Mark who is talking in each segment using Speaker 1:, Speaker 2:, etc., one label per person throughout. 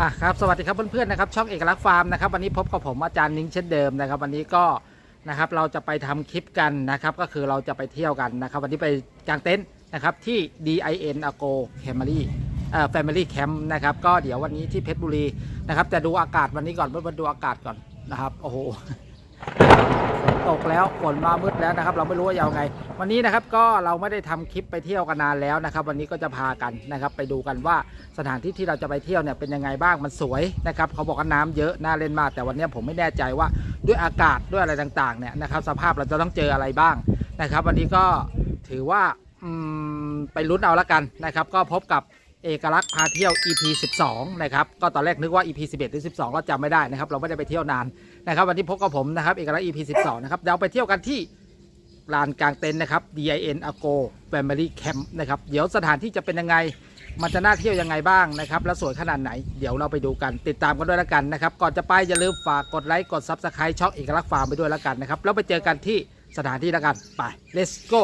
Speaker 1: อะครับสวัสดีครับเพื่อนๆนะครับช่องเอกลักษณ์ฟาร์มนะครับวันนี้พบกับผมอาจารย์นิ้งเช่นเดิมนะครับ วันนี้ก็นะครับเราจะไปทำคลิปกันนะครับ ก็คือเราจะไปเที่ยวกันนะครับ วันนี้ไปกางเต็นท์นะครับที่ DIN Ago Family เอ่อ Family Camp นะครับก็เดี๋ยววันนี้ที่เพชรบุรีนะครับแต่ดูอากาศวันนี้ก่อนเพื่อนๆดูอากาศก่อนนะครับโอ้โห ตกแล้วฝนมามืดแล้วนะครับ เราไม่รู้ว่าจะเอาไง วันนี้นะครับก็เราไม่ได้ทำคลิปไปเที่ยวกันนานแล้วนะครับ วันนี้ก็จะพากันนะครับ ไปดูกันว่าสถานที่ที่เราจะไปเที่ยวเนี่ยเป็นยังไงบ้างมันสวยนะครับเขาบอกว่าน้ำเยอะน่าเล่นมาก แต่วันนี้ผมไม่แน่ใจว่าด้วยอากาศด้วยอะไรต่างๆเนี่ยนะครับ สภาพเราจะต้องเจออะไรบ้างนะครับ วันนี้ก็ถือว่าไปลุ้นเอาละกันนะครับ ก็พบกับเอกลักษณ์พาเที่ยว EP 12 นะครับ ก็ตอนแรกนึกว่า EP 11 หรือ 12 ก็จำไม่ได้นะครับ เราไม่ได้ไปเที่ยวนาน นะครับ วันนี้พบกับผมนะครับเอกลักษณ์ EP 12 นะครับเราไปเที่ยวกันที่ลานกลางเต็นท์นะครับ DIN Ago Family Camp นะครับ เดี๋ยวสถานที่จะเป็นยังไง มันจะน่าเที่ยวยังไงบ้างนะครับ แล้วสวยขนาดไหน เดี๋ยวเราไปดูกันติดตามกันด้วยแล้วกันนะครับ ก่อนจะไปอย่าลืมฝากกดไลค์กด Subscribe ช่องเอกลักษณ์ฟาร์มไปด้วยแล้วกันนะครับ แล้วไปเจอกันที่สถานที่แล้วกันไป let's go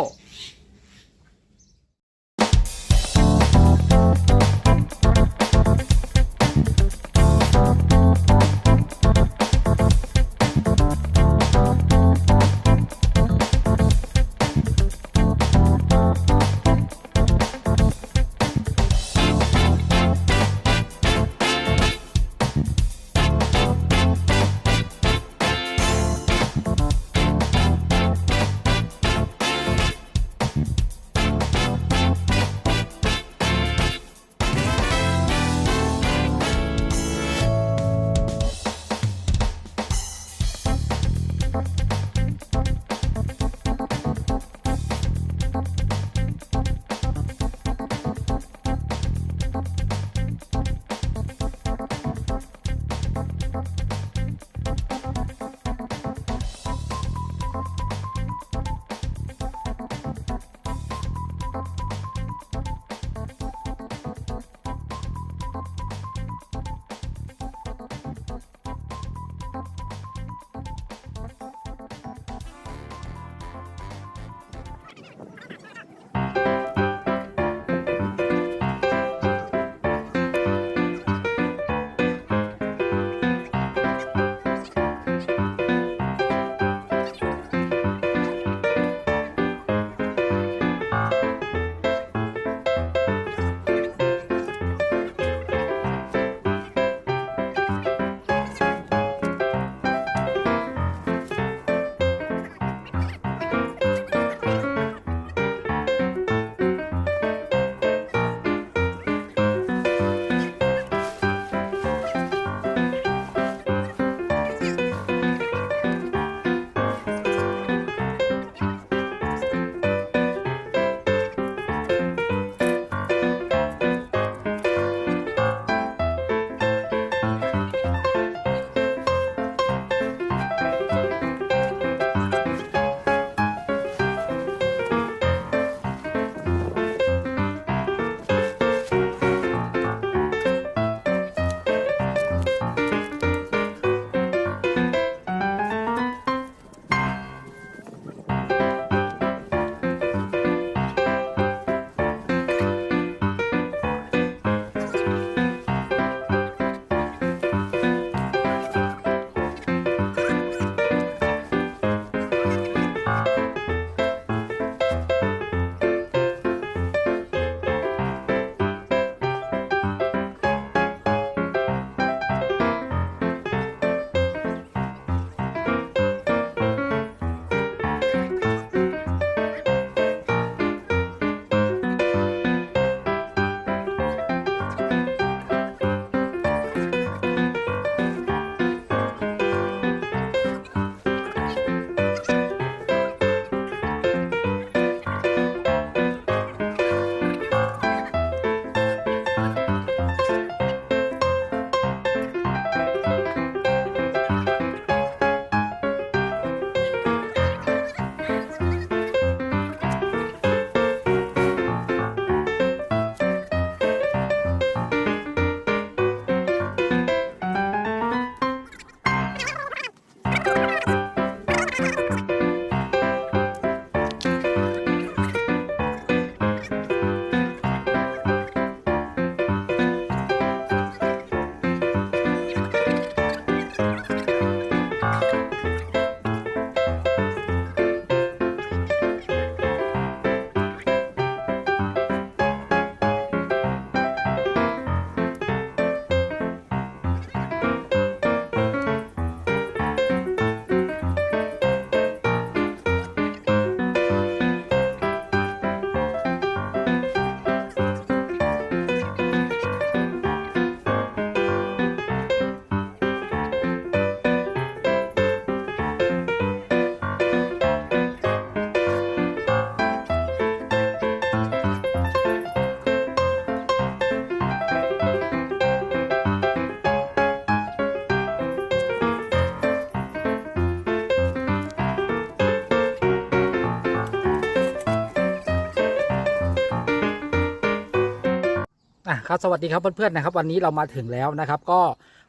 Speaker 1: ครับสวัสดีครับเพื่อนๆนะครับ วันนี้เรามาถึงแล้วนะครับ ก็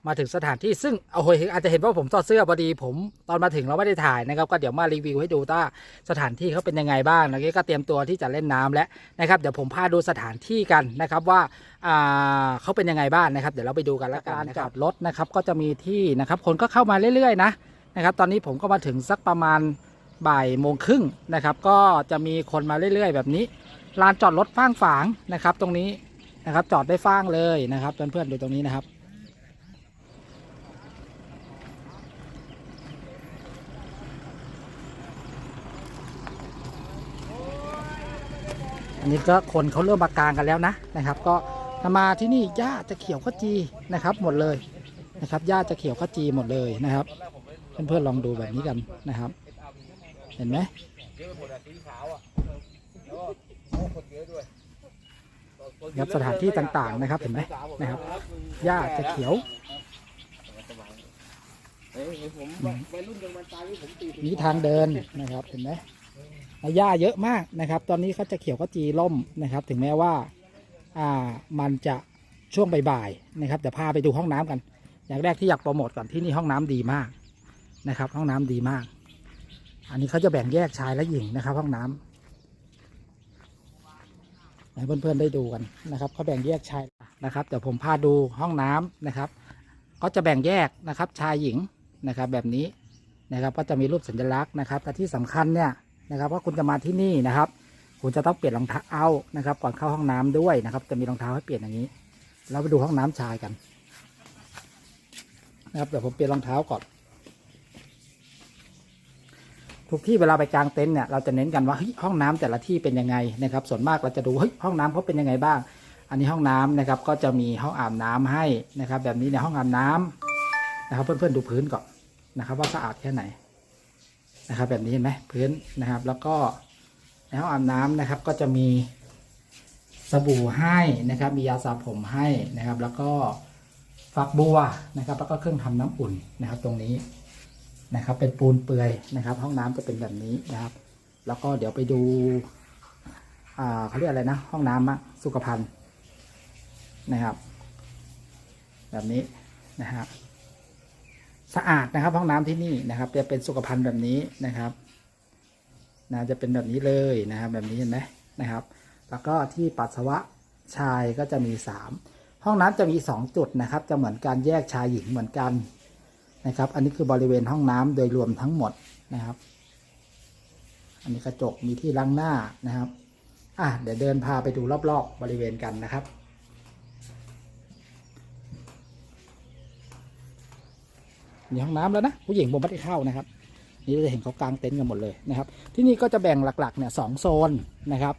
Speaker 1: มาถึงสถานที่ซึ่งเอาโหยอาจจะเห็นว่าผมถอดเสื้อพอดีผมตอนมาถึงเราไม่ได้ถ่ายนะครับ ก็เดี๋ยวมารีวิวให้ดูว่าสถานที่เขาเป็นยังไงบ้างแล้วก็เตรียมตัวที่จะเล่นน้ำแล้วนะครับเดี๋ยวผมพาดูสถานที่กันนะครับว่าอ่าเขาเป็นยังไงบ้างนะครับ เดี๋ยวเราไปดูกันแล้วกันนะครับรถนะครับ ก็จะมีที่นะครับ คนก็เข้ามาเรื่อยๆนะนะครับ ตอนนี้ผมก็มาถึงสักประมาณบ่ายโมงครึ่งนะครับ ก็จะมีคนมาเรื่อย ๆ แบบนี้ลานจอดรถฟ้างฝางนะครับ ตรงนี้ นะครับ จอดได้ฟ้างเลยนะครับเพื่อนๆดูตรงนี้นะครับอันนี้ก็คนเขาเริ่มมากางกันแล้วนะนะครับ ก็มาที่นี่หญ้าจะเขียวขจีนะครับ หมดเลยนะครับหญ้าจะเขียวขจีหมดเลยนะครับ เพื่อนๆลองดูแบบนี้กันนะครับ เห็นไหมเยอะหมดเลยข
Speaker 2: าวอะเยอะ
Speaker 1: คนเยอะด้วย รับสถานที่ต่างๆนะครับเห็นไหมนะครับหญ้าจะเขียว
Speaker 2: เฮ้ยผมวัยรุ่นยังมันตายนี่ผมตี
Speaker 1: มีทางเดินนะครับเห็นไหมแล้วหญ้าเยอะมากนะครับ ตอนนี้เขาจะเขียวก็จีล่มนะครับ ถึงแม้ว่า อ่ามันจะช่วงบ่ายๆนะครับแต่พาไปดูห้องน้ำกัน อย่างแรกที่อยากโปรโมทก่อนที่นี่ห้องน้ำดีมากนะครับ ห้องน้ำดีมาก อันนี้เขาจะแบ่งแยกชายและหญิงนะครับ ห้องน้ำ ให้เพื่อนๆได้ดูกันนะครับเขาแบ่งแยกชายนะครับเดี๋ยวผมพาดูห้องน้ำนะครับก็จะแบ่งแยกนะครับชายหญิงนะครับแบบนี้นะครับก็จะมีรูปสัญลักษณ์นะครับแต่ที่สำคัญเนี่ยนะครับว่าคุณจะมาที่นี่นะครับ คุณจะต้องเปลี่ยนรองเท้าเอานะครับ ก่อนเข้าห้องน้ำด้วยนะครับ จะมีรองเท้าให้เปลี่ยนอย่างนี้ เราไปดูห้องน้ำชายกันนะครับเดี๋ยวผมเปลี่ยนรองเท้าก่อน ทุกที่เวลาไปกลางเต็นท์เนี่ยเราจะเน้นกันว่าเฮ้ยห้องน้ำแต่ละที่เป็นยังไงนะครับ ส่วนมากเราจะดูเฮ้ยห้องน้ำเขาเป็นยังไงบ้าง อันนี้ห้องน้ำนะครับก็จะมีห้องอาบน้ำให้นะครับ แบบนี้ในห้องอาบน้ำนะครับ เพื่อนๆดูพื้นก่อนนะครับ ว่าสะอาดแค่ไหนนะครับ แบบนี้เห็นไหมพื้นนะครับ แล้วก็ในห้องอาบน้ำนะครับ ก็จะมีสบู่ให้นะครับ มียาสระผมให้นะครับ แล้วก็ฝักบัวนะครับ แล้วก็เครื่องทำน้ำอุ่นนะครับ ตรงนี้ นะครับ เป็นปูนเปื่อยนะครับ ห้องน้ำจะเป็นแบบนี้นะครับ แล้วก็เดี๋ยวไปดูเขาเรียกอะไรนะ ห้องน้ำอะสุขภัณฑ์นะครับ แบบนี้นะครับสะอาดนะครับ ห้องน้ำที่นี่นะครับ จะเป็นสุขภัณฑ์แบบนี้นะครับนะจะเป็นแบบนี้เลยนะครับ แบบนี้เห็นไหมนะครับ แล้วก็ที่ปัสสาวะชายก็จะมีสามห้องน้ำจะมีสองจุดนะครับ จะเหมือนการแยกชายหญิงเหมือนกัน นะครับ อันนี้คือบริเวณห้องน้ำโดยรวมทั้งหมดนะครับ อันนี้กระจกมีที่ล้างหน้านะครับอะเดี๋ยวเดินพาไปดูรอบๆบริเวณกันนะครับมีห้องน้ำแล้วนะผู้หญิงผมไม่ได้เข้านะครับ นี่เราจะเห็นเขากางเต็นท์กันหมดเลยนะครับ ที่นี่ก็จะแบ่งหลักๆเนี่ยสองโซนนะครับ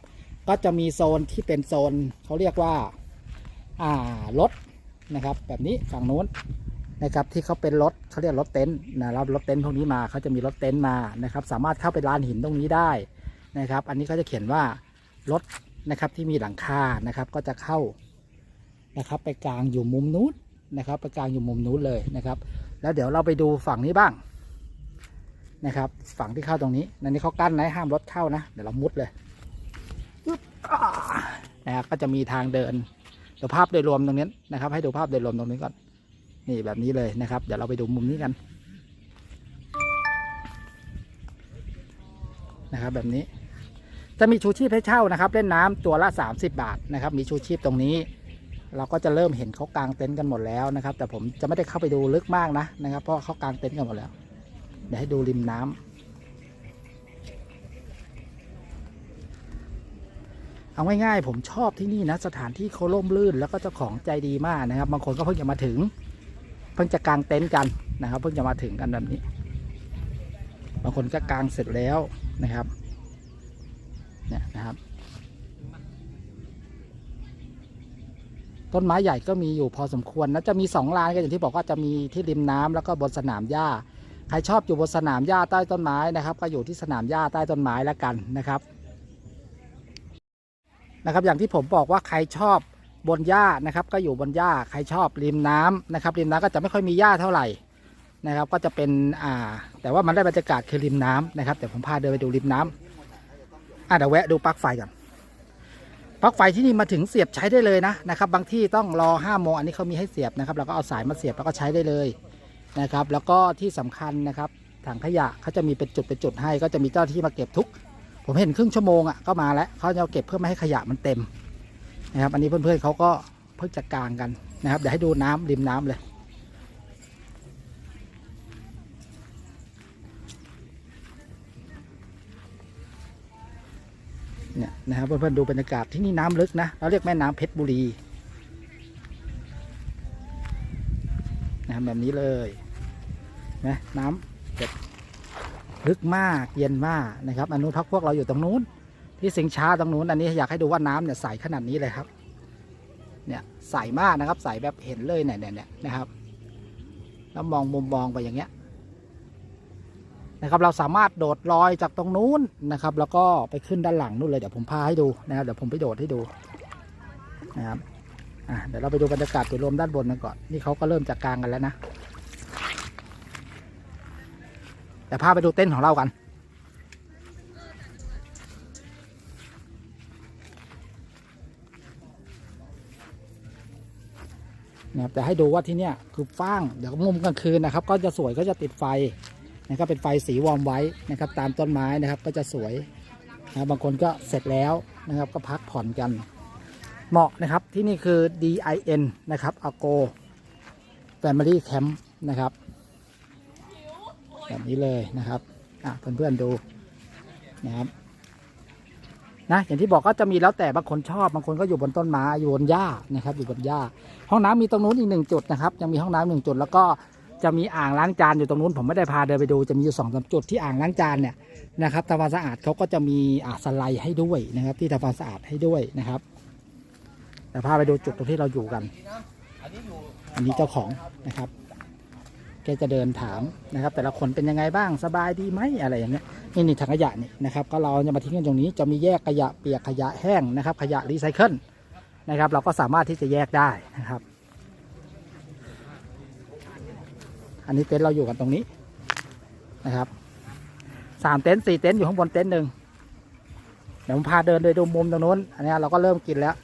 Speaker 1: ก็จะมีโซนที่เป็นโซนเขาเรียกว่าอ่ารถนะครับ แบบนี้ฝั่งนู้น นะครับที่เขาเป็นรถเขาเรียกรถเต็นท์นะครับรถเต็นท์พวกนี้มาเขาจะมีรถเต็นท์มานะครับสามารถเข้าไปลานหินตรงนี้ได้นะครับ อันนี้เขาจะเขียนว่ารถนะครับที่มีหลังคานะครับก็จะเข้านะครับไปกลางอยู่มุมนู้นนะครับไปกลางอยู่มุมนู้นเลยนะครับ แล้วเดี๋ยวเราไปดูฝั่งนี้บ้างนะครับ ฝั่งที่เข้าตรงนี้นั่นนี่เขากั้นนะห้ามรถเข้านะเดี๋ยวเรามุดเลยนะครับก็จะมีทางเดินดี๋ยวภาพโดยรวมตรงนี้นะครับ ให้ดูภาพโดยรวมตรงนี้ก่อน นี่แบบนี้เลยนะครับ เดี๋ยวเราไปดูมุมนี้กัน นะครับแบบนี้ จะมีชูชีพให้เช่านะครับ เล่นน้ำตัวละ 30 บาทนะครับ มีชูชีพตรงนี้ เราก็จะเริ่มเห็นเขากางเต็นท์กันหมดแล้วนะครับ แต่ผมจะไม่ได้เข้าไปดูลึกมากนะนะครับ เพราะเขากางเต็นท์กันหมดแล้ว เดี๋ยวให้ดูริมน้ำเอาง่ายๆผมชอบที่นี่นะสถานที่เขาร่มรื่น แล้วก็เจ้าของใจดีมากนะครับ บางคนก็เพิ่งจะมาถึง เพิ่งจะกางเต็นท์กันนะครับ เพิ่งจะมาถึงกันแบบนี้ บางคนก็กางเสร็จแล้วนะครับ เนี่ยนะครับ ต้นไม้ใหญ่ก็มีอยู่พอสมควรนะจะมีสองลานก็อย่างที่บอกว่าจะมีที่ริมน้ำแล้วก็บนสนามหญ้าใครชอบอยู่บนสนามหญ้าใต้ต้นไม้นะครับ ก็อยู่ที่สนามหญ้าใต้ต้นไม้แล้วกันนะครับนะครับ อย่างที่ผมบอกว่าใครชอบ บนหญ้านะครับ ก็อยู่บนหญ้าใครชอบริมน้ำนะครับริมน้ำก็จะไม่ค่อยมีหญ้าเท่าไหร่นะครับ ก็จะเป็นอ่า แต่ว่ามันได้บรรยากาศคือริมน้ำนะครับเดี๋ยวผมพาเดินไปดูริมน้ำอะเดี๋ยวแวะดูปลั๊กไฟก่อนปลั๊กไฟที่นี่มาถึงเสียบใช้ได้เลยนะนะครับ บางที่ต้องรอ5้าโมงอันนี้เขามีให้เสียบนะครับเราก็เอาสายมาเสียบแล้วก็ใช้ได้เลยนะครับ แล้วก็ที่สำคัญนะครับถังขยะเขาจะมีเป็นจุดเป็นจุดให้ ก็จะมีเจ้าที่มาเก็บทุก ผมเห็นครึ่งชั่วโมงอะก็มาแล้วเขาจะเอาเก็บเพื่อไม่ให้ขยะมันเต็ม นะครับ อันนี้เพื่อนๆเขาก็เพิ่งจัดการกันนะครับ เดี๋ยวให้ดูน้ำริมน้ำเลย เนี่ยนะครับเพื่อนๆดูบรรยากาศที่นี่น้ำลึกนะ เราเรียกแม่น้ำเพชรบุรีนะครับแบบนี้เลยนะน้ำลึกมากเย็นมากนะครับอนนู้นพักพวกเราอยู่ตรงนู้น ที่สิงช้าตรงนู้นอันนี้อยากให้ดูว่าน้ำเนี่ยใสขนาดนี้เลยครับ เนี่ยใสมากนะครับ ใสแบบเห็นเลยเนี่ยเนี่ยเนี่ยนะครับ แล้วมองมุมมองไปอย่างเงี้ยนะครับ เราสามารถโดดลอยจากตรงนู้นนะครับ แล้วก็ไปขึ้นด้านหลังนู่นเลยเดี๋ยวผมพาให้ดูนะครับเดี๋ยวผมไปโดดให้ดูนะครับอะเดี๋ยวเราไปดูบรรยากาศโดยรวมด้านบนกันก่อนนี่เขาก็เริ่มจากกลางกันแล้วนะเดี๋ยวพาไปดูเต็นท์ของเรากัน นะครับแต่ให้ดูว่าที่เนี่ยคือฟ้างเดี๋ยวมุมกลางคืนนะครับ ก็จะสวยก็จะติดไฟนะครับเป็นไฟสีวอร์มไว้นะครับ ตามต้นไม้นะครับก็จะสวยนะบบางคนก็เสร็จแล้วนะครับก็พักผ่อนกัน เหมาะนะครับที่นี่คือ DIN นะครับ Ago Family Camp นะครับแบบนี้เลยนะครับอะเพื่อนๆดูนะครับ นะอย่างที่บอกก็จะมีแล้วแต่บางคนชอบบางคนก็อยู่บนต้นไม้อยู่บนหญ้านะครับ อยู่บนหญ้า ห้องน้ำมีตรงนู้นอีกหนึ่งจุดนะครับ ยังมีห้องน้ำหนึ่งจุด แล้วก็จะมีอ่างล้างจานอยู่ตรงนู้นผมไม่ได้พาเดินไปดูจะมีอยู่สองสาจุดที่อ่างล้างจานเนี่ยนะครับทำความสะอาดเขาก็จะมีอ่าสไลด์ให้ด้วยนะครับ ที่ทำความสะอาดให้ด้วยนะครับแต่พาไปดูจุดตรงที่เราอยู่กัน
Speaker 2: อันนี้
Speaker 1: เจ้าของนะครับ จะเดินถามนะครับ แต่ละคนเป็นยังไงบ้างสบายดีไหมอะไรอย่างเงี้ยนี่นี่ถังขยะนี่นะครับก็เราจะมาทิ้งกันตรงนี้จะมีแยกขยะเปียกขยะแห้งนะครับ ขยะรีไซเคิลนะครับ เราก็สามารถที่จะแยกได้นะครับ อันนี้เต็นท์เราอยู่กันตรงนี้นะครับสามเต็นท์สี่เต็นท์อยู่ข้างบนเต็นท์หนึ่งเดี๋ยวผมพาเดินโดยดูมุมตรงนู้นอันนี้เราก็เริ่มกินแล้ว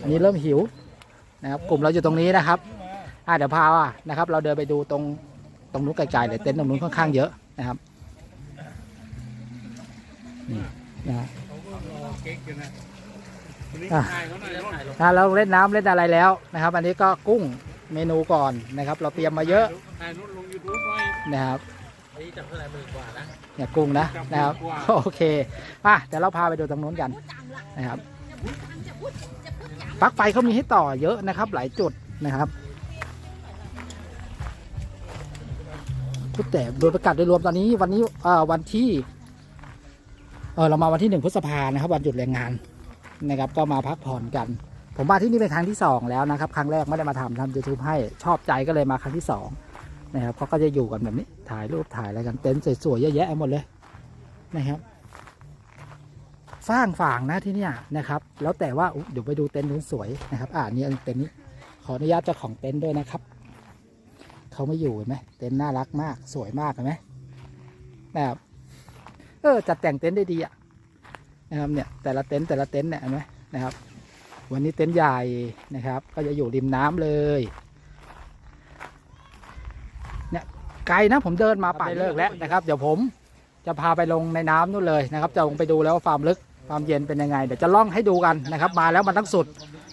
Speaker 1: อันนี้เริ่มหิวนะครับ กลุ่มเราอยู่ตรงนี้นะครับ อ่าเดี๋ยวพาว่านะครับ เราเดินไปดูตรงตรงนู้นไกลๆเลยเต็นท์ตรงนู้นค่อนข้างเยอะนะครับนี่นะฮะ
Speaker 2: เก๊กอยู่นะนี่
Speaker 1: อะ
Speaker 2: ถ่าเขาหน่อยถ่ายลง
Speaker 1: อ่าเราเล่นน้ำเล่นอะไรแล้วนะครับ อันนี้ก็กุ้งเมนูก่อนนะครับ เราเตรียมมาเยอะ
Speaker 2: นะ
Speaker 1: ครับ
Speaker 2: นี่จับเท่าไหร่หมื่นกว่านะ
Speaker 1: เนี่ยกุ้งนะนะครับโอเคมาเดี๋ยวเราพาไปดูตรงนู้นกันนะครับปลั๊กไฟเขามีให้ต่อเยอะนะครับ หลายจุดนะครับ แต่โดยประกาศโดยรวมตอนนี้วันนี้วันที่เออเรามาวันที่หนึ่งพฤษภานะครับ วันหยุดแรงงานนะครับ ก็มาพักผ่อนกัน ผมมาที่นี่เป็นครั้งที่สองแล้วนะครับ ครั้งแรกไม่ได้มาทำทำยูทูบให้ชอบใจก็เลยมาครั้งที่สองนะครับเขาก็จะอยู่กันแบบนี้ถ่ายรูปถ่ายอะไรกันเต็นท์สวยๆเยอะแยะหมดเลยนะครับ สร้างฝางนะที่เนี่ยนะครับ แล้วแต่ว่าเดี๋ยวไปดูเต็นท์นู้นสวยนะครับ อ่านี่เต็นท์นี้ขออนุญาตเจ้าของเต็นท์ด้วยนะครับ เขาไม่อยู่เห็นไหมเต็นท์น่ารักมาก สวยมากเห็นไหมนะครับเออจัดแต่งเต็นท์ได้ดีอะนะครับเนี่ยแต่ละเต็นท์แต่ละเต็นท์เนี่ยเห็นไหมนะครับ วันนี้เต็นท์ใหญ่นะครับ ก็จะอยู่ริมน้ำเลยเนี่ยไกลนะผมเดินมาป่าเลิกแล้วนะครับ เดี๋ยวผมจะพาไปลงในน้ำนู่นเลยนะครับ จะลงไปดูแล้วว่าความลึกความเย็นเป็นยังไงเดี๋ยวจะล่องให้ดูกันนะครับ มาแล้วมันต้องสุด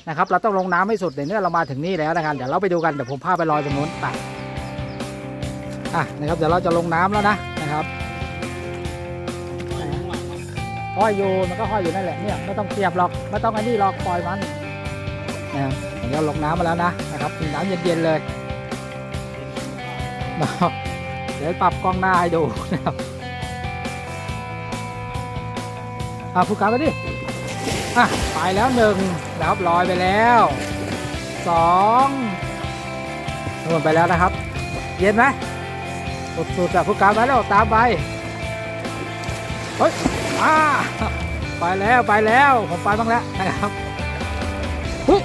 Speaker 1: นะครับ เราต้องลงน้ำให้สุดเดี๋ยวนี้เรามาถึงนี่แล้วนะครับเดี๋ยวเราไปดูกันเดี๋ยวผมพาไปลอยตรงนู้นไป อะนะครับ เดี๋ยวเราจะลงน้ำแล้วนะนะครับห้อยอยู่มันก็ห้อยอยู่นั่นแหละเนี่ยไม่ต้องเสียบหรอกไม่ต้องไอ้นี่หรอกปล่อยมันนะครับเดี๋ยวเราลงน้ำมาแล้วนะนะครับมีน้ำเย็นๆเลยนะครับเดี๋ยวปรับกล้องหน้าให้ดูนะครับอะพูดกันไปดิอะไปแล้วหนึ่งนะครับลอยไปแล้วสองลงไปแล้วนะครับ เย็นไหม สุดๆอะพูดกันไปแล้วตามไปเฮ้ยอ่าไปแล้วไปแล้วผมไปบ้างแล้วนะครับปุ๊บ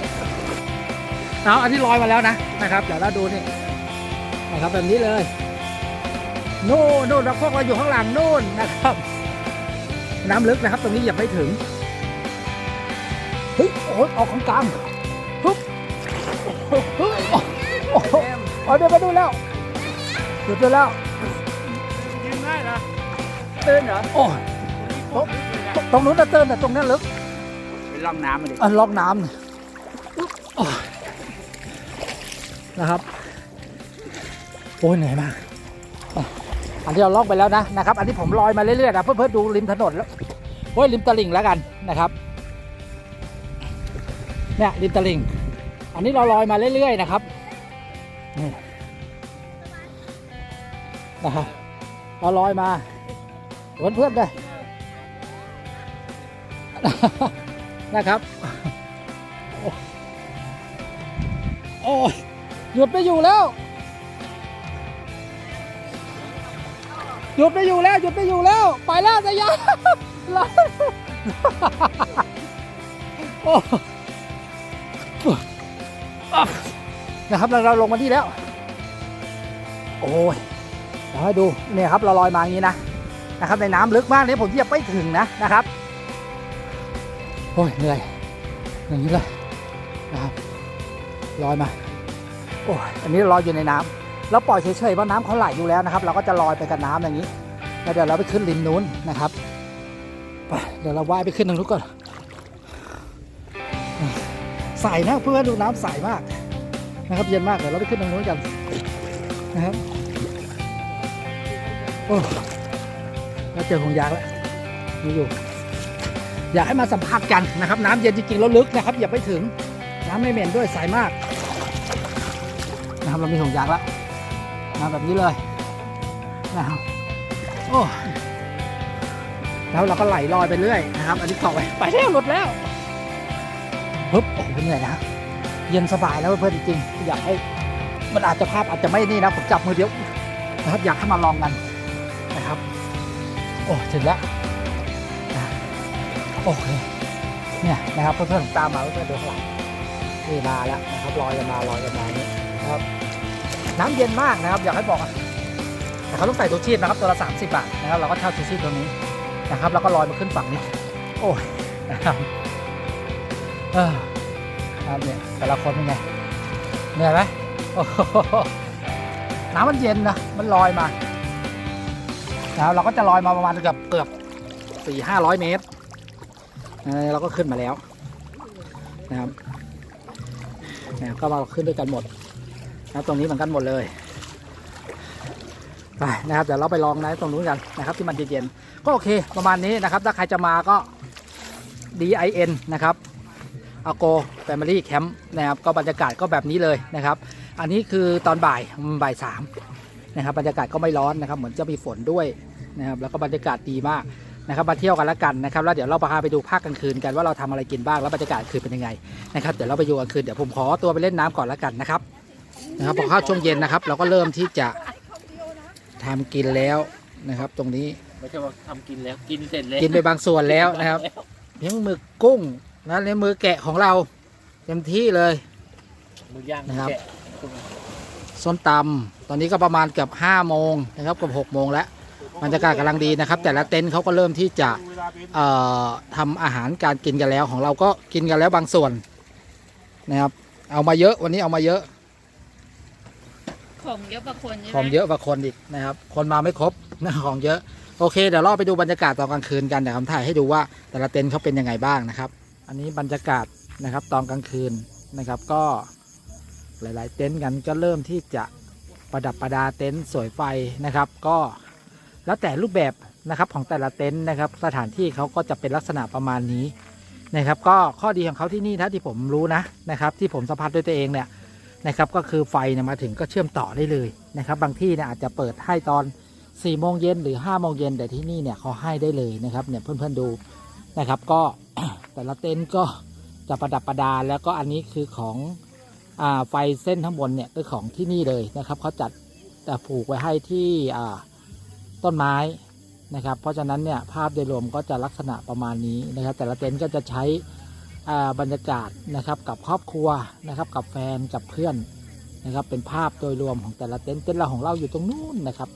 Speaker 1: เอาอันนี้ลอยมาแล้วนะนะครับเดี๋ยวเราดูนี่นะครับแบบนี้เลยนู่นนู่นเราพวกเราอยู่ข้างหลังนู่นนะครับ น้ำลึกนะครับ ตรงนี้อยังไม่ถึงเฮ้ยโอ้ยออกของกลางปึ๊บเฮ้ยโอ้โหเดี๋ยวมาดูแล้ว หยุดไปแล้ว
Speaker 2: ยืนได้เหรอ
Speaker 3: ตื้นเหรอ
Speaker 1: โอ้ยตรงตรงนู้นน่ะเติมแต่ตรงนี้ลึก
Speaker 3: เป็นร่องน้ำมาดิ
Speaker 1: อะล็อกน้ำเนี่ยโอ้ยนะครับโอ้ยเหนื่อยมากอะอันที่เราล็อกไปแล้วนะนะครับ อันนี้ผมลอยมาเรื่อยๆนะเพื่อเพื่อดูริมถนนแล้วโอ้ยริมตลิ่งแล้วกันนะครับเนี่ยริมตลิ่ง อันนี้เราลอยมาเรื่อยๆนะครับนี่ นะครับเราลอยมาเพื่อนเพื่อนเลยนะครับ โอ้ยหยุดไม่อยู่แล้ว หยุดไม่อยู่แล้ว หยุดไม่อยู่แล้ว ไปแล้วสยามโอ้นะครับเราเราลงมาที่แล้ว โอ้ย ดี๋ยวให้ดูเนี่ยครับเราลอยมาอย่างนี้นะนะครับในน้ำลึกมากเนี่ยผมเหยียบไม่ถึงนะนะครับโอ้ยเหนื่อยอย่างนี้เลยนะครับลอยมาโอ้ยอันนี้ลอยอยู่ในน้ำเราปล่อยเฉยๆเพราะน้ำเขาไหลอยู่แล้วนะครับ เราก็จะลอยไปกับน้ำอย่างนี้แล้วเดี๋ยวเราไปขึ้นริมนู้นนะครับไปเดี๋ยวเราว่ายไปขึ้นตรงนู้นก่อนใสนะเพื่อนดูน้ำใสมากนะครับ เย็นมากเดี๋ยวเราไปขึ้นตรงนู้นกันนะครับ โอ้แล้วเจอหงยางแล้วมีอยู่ อยากให้มาสัมผัสกันนะครับ น้ำเย็นจริงๆแล้วลึกนะครับ อย่าไปถึง น้ำไม่เหม็นด้วยใสมาก นะครับเรามีถุงยางแล้วน้ำแบบนี้เลยนะครับโอ้แล้วเราก็ไหลลอยไปเรื่อยนะครับ อันนี้เกาะไปไปแล้วหลุดแล้วฮึบโอ้โหเหนื่อยนะเย็นสบายแล้วเพื่อนจริงๆอยากให้มันอาจจะภาพอาจจะไม่นี่นะผมจับมือเดียวนะครับอยากให้มาลองกัน โอ้ถึงแล้วโอเคเนี่ยนะครับเพื่อนๆตามมาเพื่อนๆดูข้างหลังนี่มาแล้วนะครับลอยกันมาลอยกันมานี่นะครับ น้ำเย็นมากนะครับอยากให้บอกอะแต่เขาต้องใส่ตัวชีพนะครับตัวละ 30 บาทนะครับเราก็เช่าตัวชีพตัวนี้นะครับ แล้วก็ลอยมาขึ้นฝั่งนี้ โอ้ยนะครับเออครับเนี่ยแต่ละคนเป็นไงเหนื่อยไหมโอ้โหน้ำมันเย็นนะมันลอยมา นะครับเราก็จะลอยมาประมาณเกือบเกือบสี่ห้าร้อยเมตรเราก็ขึ้นมาแล้วนะครับนะครับก็มาขึ้นด้วยกันหมดนะครับตรงนี้เหมือนกันหมดเลยไปนะครับเดี๋ยวเราไปลองนะตรงนู้นกันนะครับ ที่มันเย็นๆก็โอเคประมาณนี้นะครับ ถ้าใครจะมาก็ DIN นะครับอ g โก Family Camp นะครับก็บรรยากาศก็แบบนี้เลยนะครับ อันนี้คือตอนบ่ายบ่ายสาม นะครับบรรยากาศก็ไม่ร้อนนะครับ เหมือนจะมีฝนด้วยนะครับแล้วก็บรรยากาศดีมากนะครับมาเที่ยวกันแล้วกันนะครับแล้วเดี๋ยวเราพาไปดูภาคกลางคืนกันว่าเราทำอะไรกินบ้างแล้วบรรยากาศคืนเป็นยังไงนะครับเดี๋ยวเราไปดูกลางคืนเดี๋ยวผมขอตัวไปเล่นน้ำก่อนแล้วกันนะครับนะครับพอเข้าช่วงเย็นนะครับ เราก็เริ่มที่จะทำกินแล้วนะครับ ตรงนี้
Speaker 2: ไม่ใช่ว่าทำกินแล้วกินเสร็จแล้ว
Speaker 1: กินไปบางส่วนแล้วนะครับเพียงหมึกกุ้งนะในมือแกะของเราเต็มที่เลย
Speaker 2: มือย่าง
Speaker 1: นะครับ
Speaker 2: แกะ
Speaker 1: ส้นตำตอนนี้ก็ประมาณเกือบห้าโมงนะครับเกือบหกโมงแล้วบรรยากาศกำลังดีนะครับ แต่ละเต็นท์เขาก็เริ่มที่จะเอ่อทำอาหารการกินกันแล้วของเราก็กินกันแล้วบางส่วนนะครับ เอามาเยอะวันนี้เอามาเยอะ
Speaker 4: ของเยอะกว่าคนใช่ไหม
Speaker 1: ของเยอะกว่าคนอีกนะครับ คนมาไม่ครบนะของเยอะโอเคเดี๋ยวเราไปดูบรรยากาศตอนกลางคืนกันเดี๋ยวผมถ่ายให้ดูว่าแต่ละเต็นท์เขาเป็นยังไงบ้างนะครับ อันนี้บรรยากาศนะครับตอนกลางคืนนะครับ ก็ หลาย ๆ เต็นท์กันก็เริ่มที่จะประดับประดาเต็นท์สวยไฟนะครับ ก็แล้วแต่รูปแบบนะครับของแต่ละเต็นท์นะครับ สถานที่เขาก็จะเป็นลักษณะประมาณนี้นะครับ ก็ข้อดีของเขาที่นี่ถ้าที่ผมรู้นะนะครับ ที่ผมสัมผัสด้วยตัวเองเนี่ยนะครับ ก็คือไฟเนี่ยมาถึงก็เชื่อมต่อได้เลยนะครับ บางที่เนี่ยอาจจะเปิดให้ตอน4ี่โมงเย็นหรือ5้าโมงเย็นแต่ที่นี่เนี่ยเขาให้ได้เลยนะครับเนี่ยเพื่อนๆดูนะครับ ก็แต่ละเต็นท์ก็จะประดับประดาแล้วก็อันนี้คือของ ไฟเส้นทั้งบนเนี่ยคือของที่นี่เลยนะครับเขาจัดแต่ผูกไว้ให้ที่ต้นไม้นะครับ เพราะฉะนั้นเนี่ยภาพโดยรวมก็จะลักษณะประมาณนี้นะครับ แต่ละเต็นท์ก็จะใช้บรรยากาศนะครับกับครอบครัวนะครับ กับแฟนกับเพื่อนนะครับ เป็นภาพโดยรวมของแต่ละเต็นท์เต็นท์เราของเราอยู่ตรงนู้นนะครับ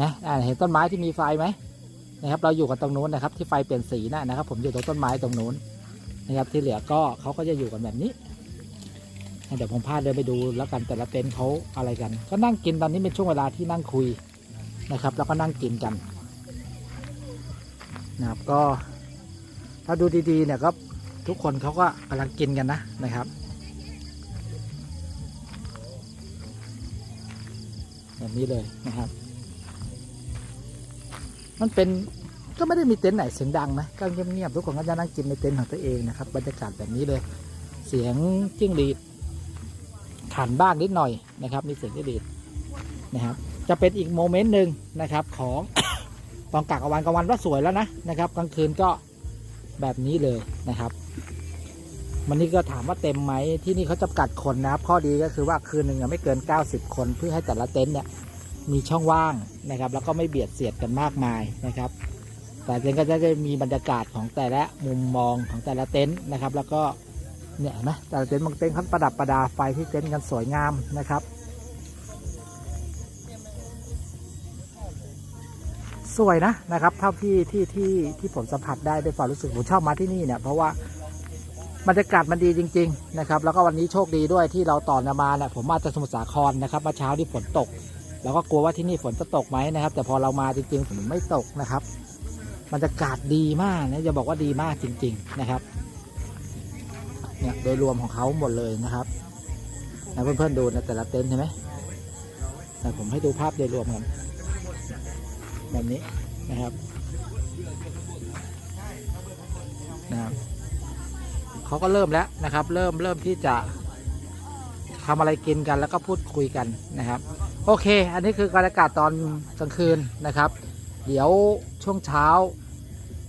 Speaker 1: นะเห็นต้นไม้ที่มีไฟไหมนะครับ เราอยู่กันตรงนู้นนะครับ ที่ไฟเปลี่ยนสีนะนะครับ ผมอยู่ตรงต้นไม้ตรงนู้นนะครับที่เหลือก็เขาก็จะอยู่กันแบบนี้ เดี๋ยวผมพาเดินไปดูแล้วกันแต่ละเต็นท์เขาอะไรกัน ก็นั่งกินตอนนี้เป็นช่วงเวลาที่นั่งคุยนะครับ แล้วก็นั่งกินกันนะครับก็ถ้าดูดีๆเนี่ยก็ทุกคนเขาก็กำลังกินกันนะนะครับแบบนี้เลยนะครับ มันเป็นก็ไม่ได้มีเต็นท์ไหนเสียงดังนะก็เงียบๆทุกคนก็จะนั่งกินในเต็นท์ของตัวเองนะครับบรรยากาศแบบนี้เลย เสียงจิ้งหรีด ขันบ้างนิดหน่อยนะครับมีเสียงจิ้งหรีดนะครับ จะเป็นอีกโมเมนต์หนึ่งนะครับของตอนกลางวันกลางวันก็สวยแล้วนะนะครับ กลางคืนก็แบบนี้เลยนะครับวันนี้ก็ถามว่าเต็มไหมที่นี่เขาจำกัดคนนะครับ ข้อดีก็คือว่าคืนหนึ่งไม่เกิน 90 คนเพื่อให้แต่ละเต็นท์เนี่ยมีช่องว่างนะครับ แล้วก็ไม่เบียดเสียดกันมากมายนะครับ แต่เต็นท์ก็จะได้มีบรรยากาศของแต่ละมุมมองของแต่ละเต็นท์นะครับ แล้วก็ เนี่ยนะแต่เต็นท์บางเต็นท์เขาประดับประดาไฟที่เต็นท์กันสวยงามนะครับ สวยนะนะครับเท่าที่ที่ที่ที่ผมสัมผัสได้ด้วยความรู้สึกผมชอบมาที่นี่เนี่ยเพราะว่าบรรยากาศมันดีจริง ๆ นะครับ แล้วก็วันนี้โชคดีด้วยที่เราต่อมาเนี่ยผมมาจากสมุทรสาครนะครับเมื่อเช้าที่ฝนตกเราก็กลัวว่าที่นี่ฝนจะตกไหมนะครับ แต่พอเรามาจริงๆฝนไม่ตกนะครับบรรยากาศดีมากนะจะบอกว่าดีมากจริง ๆ นะครับ เนี่ยโดยรวมของเขาหมดเลยนะครับนะเพื่อนๆดูนะแต่ละเต็นท์ใช่ไหมแต่ผมให้ดูภาพโดยรวมกันแบบนี้นะครับนะครับเขาก็เริ่มแล้วนะครับ เริ่มเริ่มที่จะทำอะไรกินกันแล้วก็พูดคุยกันนะครับ โอเค อันนี้คือบรรยากาศตอนกลางคืนนะครับ เดี๋ยวช่วงเช้า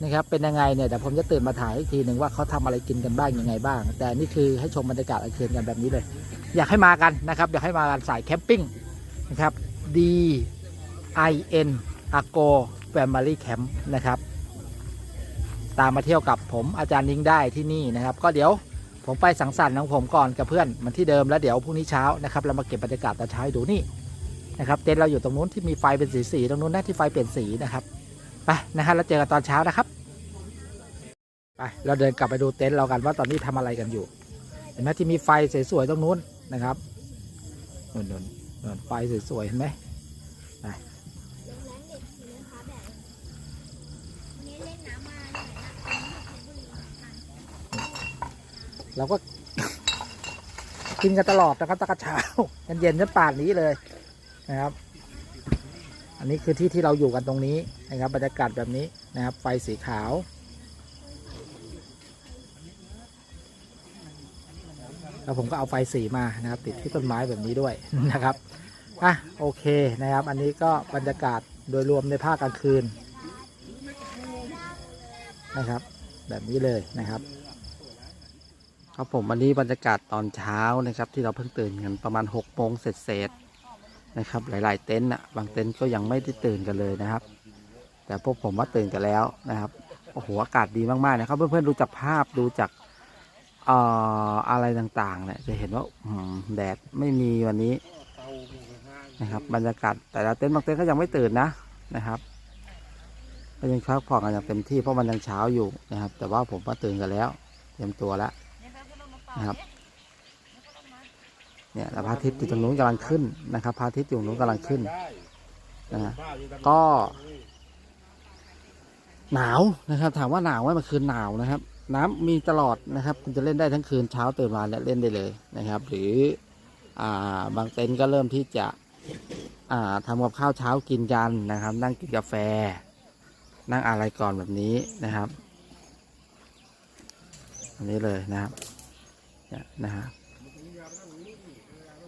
Speaker 1: นะครับเป็นยังไงเนี่ยเดี๋ยวผมจะตื่นมาถ่ายอีกทีหนึ่งว่าเขาทำอะไรกินกันบ้างยังไงบ้าง แต่นี่คือให้ชมบรรยากาศกลางคืนกันแบบนี้เลย อยากให้มากันนะครับอยากให้มากันสายแคมปิ้งนะครับ D I N a g o Family Camp นะครับ ตามมาเที่ยวกับผมอาจารย์นิ้งได้ที่นี่นะครับ ก็เดี๋ยวผมไปสังสรรค์ของผมก่อนกับเพื่อนมันที่เดิมแล้วเดี๋ยวพรุ่งนี้เช้านะครับ เรามาเก็บบรรยากาศตอนเช้าดูนี่นะครับเต็นท์เราอยู่ตรงนู้นที่มีไฟเป็นสีสีตรงนู้นนะที่ไฟเปลี่ยนสีนะครับ ไปนะฮะแล้วเจอกันตอนเช้านะครับไปเราเดินกลับไปดูเต็นท์เรากันว่าตอนนี้ทำอะไรกันอยู่ เห็นไหมที่มีไฟสวยๆตรงนู้นนะครับนู่นนู่นนู่นไฟสวยๆเห็นไหมไปเราก็กินกันตลอดนะครับตั้งแต่เช้ายันเย็นจนป่านนี้เลยนะครับ อันนี้คือที่ที่เราอยู่กันตรงนี้นะครับบรรยากาศแบบนี้นะครับไฟสีขาวแล้วผมก็เอาไฟสีมานะครับ ติดที่ต้นไม้แบบนี้ด้วยนะครับอะโอเคนะครับ อันนี้ก็บรรยากาศโดยรวมในภาคกลางคืนนะครับ แบบนี้เลยนะครับ ครับผมวันนี้บรรยากาศตอนเช้านะครับ ที่เราเพิ่งตื่นกันประมาณ6กโมงเสร็จ นะครับ หลาย ๆ เต็นท์อะบางเต็นท์ก็ยังไม่ได้ตื่นกันเลยนะครับ แต่พวกผมว่าตื่นกันแล้วนะครับโอ้โหอากาศดีมากๆนะครับ เพื่อนๆดูจากภาพดูจากเอ่ออะไรต่างๆเนี่ยจะเห็นว่าแดดไม่มีวันนี้นะครับ บรรยากาศแต่ละเต็นท์บางเต็นท์ก็ยังไม่ตื่นนะนะครับก็ยังพักผ่อนกันอย่างเต็มที่เพราะมันยังเช้าอยู่นะครับ แต่ว่าผมว่าตื่นกันแล้ว เตรียมตัวแล้วนะครับ เนี่ยแล้วพระอาทิตย์อยู่ตรงนู้นกำลังขึ้นนะครับพระอาทิตย์อยู่ตรงนู้นกำลังขึ้นนะฮะก็หนาวนะครับ ถามว่าหนาวไหมมันคือหนาวนะครับ น้ำมีตลอดนะครับ คุณจะเล่นได้ทั้งคืนเช้าตื่นมาเนี่ยเล่นได้เลยนะครับ หรืออ่าบางเต็นท์ก็เริ่มที่จะอ่าทำกับข้าวเช้ากินกันนะครับ นั่งกินกาแฟ นั่งอะไรก่อนแบบนี้นะครับ อันนี้เลยนะครับเนี่ยนะฮะ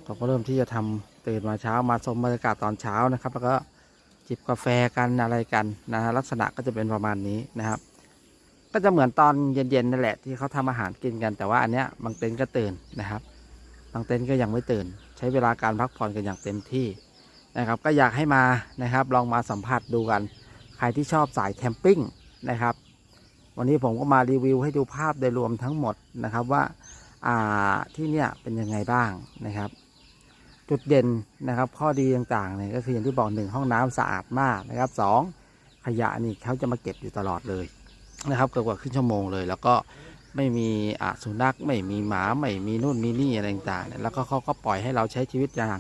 Speaker 1: เราก็เริ่มที่จะทำตื่นมาเช้ามาชมบรรยากาศตอนเช้านะครับ แล้วก็จิบกาแฟกันอะไรกันนะฮะลักษณะก็จะเป็นประมาณนี้นะครับ ก็จะเหมือนตอนเย็นๆนั่นแหละที่เขาทำอาหารกินกัน แต่ว่าอันเนี้ยบางเต็นท์ก็ตื่นนะครับ บางเต็นท์ก็ยังไม่ตื่น ใช้เวลาการพักผ่อนกันอย่างเต็มที่นะครับ ก็อยากให้มานะครับ ลองมาสัมผัสดูกัน ใครที่ชอบสายแคมปิ้งนะครับ วันนี้ผมก็มารีวิวให้ดูภาพโดยรวมทั้งหมดนะครับว่าอ่าที่เนี่ยเป็นยังไงบ้างนะครับ จุดเด่นนะครับ ข้อดีต่างๆเนี่ยก็คืออย่างที่บอกหนึ่งห้องน้ำสะอาดมากนะครับสองขยะนี่เขาจะมาเก็บอยู่ตลอดเลยนะครับเกือบกว่าครึ่งชั่วโมงเลย แล้วก็ไม่มีอะสุนัขไม่มีหมาไม่มีนู่นมีนี่อะไรต่างๆเนี่ยแล้วก็เขาก็ปล่อยให้เราใช้ชีวิตอย่าง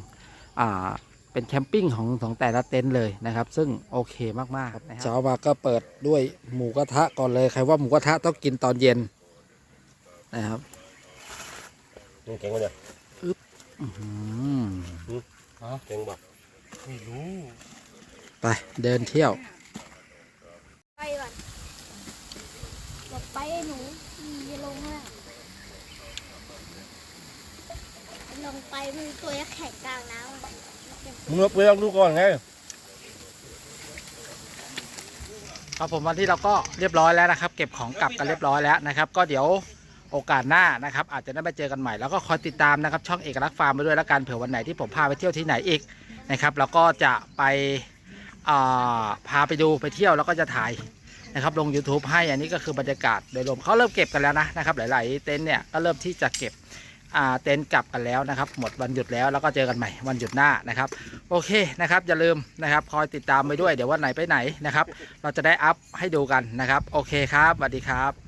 Speaker 1: อ่าเป็นแคมปิ้งของของแต่ละเต็นท์เลยนะครับ ซึ่งโอเคมากๆนะครับเช้ามาก็เปิดด้วยหมูกระทะก่อนเลยใครว่าหมูกระทะต้องกินตอนเย็นนะครับ
Speaker 4: ยังเก่งกว่าเนี่ย
Speaker 1: อื้อหือ
Speaker 4: เก่งบอก
Speaker 2: ไม่รู้
Speaker 1: ไปเดินเที่ยว
Speaker 5: ไปก่อนบอกไปไอ้หนูอืมอย่าลงล่ะลงไปมันตัวยักษ์แข็งกลางน้ำอะ
Speaker 4: มึงไปลองดูก่อนไง
Speaker 1: ครับผมวันที่เราก็เรียบร้อยแล้วนะครับ เก็บของกลับกันเรียบร้อยแล้วนะครับ ก็เดี๋ยว โอกาสหน้านะครับอาจจะได้มาเจอกันใหม่แล้วก็คอยติดตามนะครับช่องเอกลักษณ์ฟาร์มไปด้วยแล้วกันเผื่อวันไหนที่ผมพาไปเที่ยวที่ไหนอีกนะครับแล้วก็จะไปพาไปดูไปเที่ยวแล้วก็จะถ่ายนะครับลง YouTube ให้อันนี้ก็คือบรรยากาศโดยรวมเขาเริ่มเก็บกันแล้วนะนะครับหลาย ๆ เต็นท์เนี่ยก็เริ่มที่จะเก็บเต็นท์กลับกันแล้วนะครับ หมดวันหยุดแล้วแล้วก็เจอกันใหม่วันหยุดหน้านะครับ โอเคนะครับอย่าลืมนะครับคอยติดตามไปด้วยเดี๋ยววันไหนไปไหนนะครับ เราจะได้อัพให้ดูกันนะครับ โอเคครับสวัสดีครับ